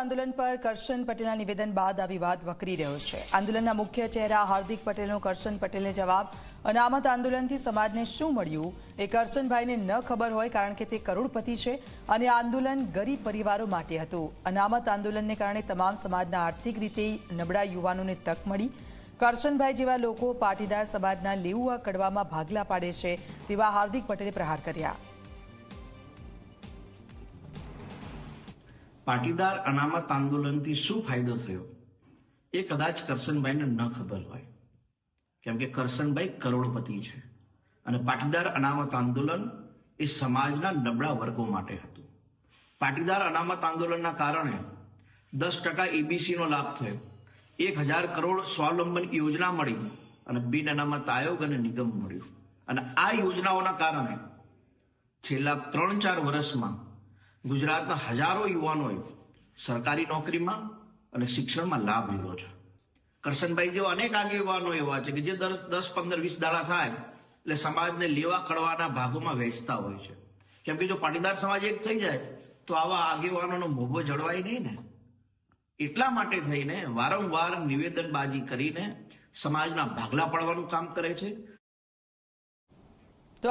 આંદોલન પર કરશન પટેલના નિવેદન બાદ આ વિવાદ વકરી રહ્યો છે. આંદોલનના મુખ્ય ચહેરા હાર્દિક પટેલનો કરશન પટેલને જવાબ, અનામત આંદોલનથી સમાજને શું મળ્યું? એ કરશનભાઈને ન ખબર હોય કારણ કે તે કરોડપતિ છે અને આંદોલન ગરીબ પરિવારો માટે હતું. અનામત આંદોલનને કારણે તમામ સમાજના આર્થિક રીતે નબળા યુવાનોને તક મળી. કરશનભાઈ જેવા લોકો પાટીદાર સમાજના લેઉઆ કડવામાં ભાગલા પાડે છે તેવા હાર્દિક પટેલે પ્રહાર કર્યા. પાટીદાર અનામત આંદોલનથી શું ફાયદો થયો? એ કદાચ કરશનભાઈને ન ખબર હોય. કેમ કે કરશનભાઈ કરોડપતિ છે અને પાટીદાર અનામત આંદોલન એ સમાજના નબળા વર્ગો માટે હતું. પાટીદાર અનામત આંદોલનના કારણે દસ ટકા એબીસીનો લાભ થયો. એક હજાર કરોડ સ્વાવલંબન યોજના મળી અને બિન અનામત આયોગ અને નિગમ મળ્યું. અને આ યોજનાઓના કારણે છેલ્લા ત્રણ ચાર વર્ષમાં ગુજરાતના હજારો યુવાનોએ સરકારી નોકરીમાં અને શિક્ષણમાં લાભ લીધો છે. કરશનભાઈ જેવા અનેક આગેવાનો એવા છે કે જે દર દસ, પંદર, વીસ દાડા થાય એટલે સમાજને લેવા કડવાના ભાગોમાં વહેંચતા હોય છે. કેમ કે જો પાટીદાર સમાજ એક થઈ જાય, તો આવા આગેવાનોનો મોભો જળવાય નહીં ને. એટલા માટે થઈને વારંવાર નિવેદનબાજી કરીને સમાજના ભાગલા પાડવાનું કામ કરે છે. તો